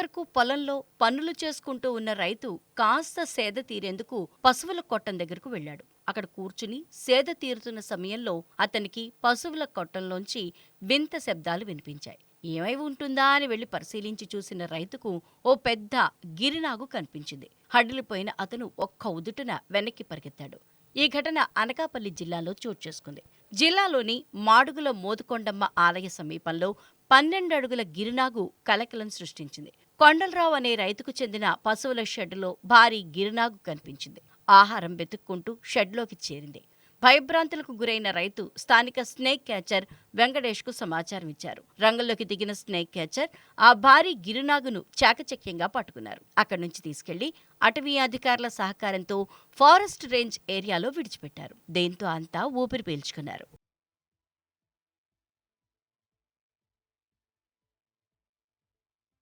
వరకు పొలంలో పనులు చేసుకుంటూ ఉన్న రైతు కాస్త సేద తీరేందుకు పశువుల కొట్టం దగ్గరకు వెళ్ళాడు. అక్కడ కూర్చుని సేద తీరుతున్న సమయంలో అతనికి పశువుల కొట్టంలోంచి వింత శబ్దాలు వినిపించాయి. ఏమై ఉంటుందా అని వెళ్ళి పరిశీలించి చూసిన రైతుకు ఓ పెద్ద గిరినాగు కనిపించింది. హడిలిపోయిన అతను ఒక్క ఉదుటున వెనక్కి పరిగెత్తాడు. ఈ ఘటన అనకాపల్లి జిల్లాలో చోటు చేసుకుంది. జిల్లాలోని మాడుగుల మోదుకొండమ్మ ఆలయ సమీపంలో పన్నెండు అడుగుల గిరినాగు కలకలం సృష్టించింది. కొండలరావు అనే రైతుకు చెందిన పశువుల షెడ్డులో భారీ గిరినాగు కనిపించింది. ఆహారం వెతుక్కుంటూ షెడ్లోకి చేరింది. భయభ్రాంతులకు గురైన రైతు స్థానిక స్నేక్ క్యాచర్ వెంకటేష్కు సమాచారం ఇచ్చారు. రంగంలోకి దిగిన స్నేక్ క్యాచర్ ఆ భారీ గిరినాగును చాకచక్యంగా పట్టుకున్నారు. అక్కడి నుంచి తీసుకెళ్ళి అటవీ అధికారుల సహకారంతో ఫారెస్ట్ రేంజ్ ఏరియాలో విడిచిపెట్టారు. దీంతో అంతా ఊపిరి పీల్చుకున్నారు.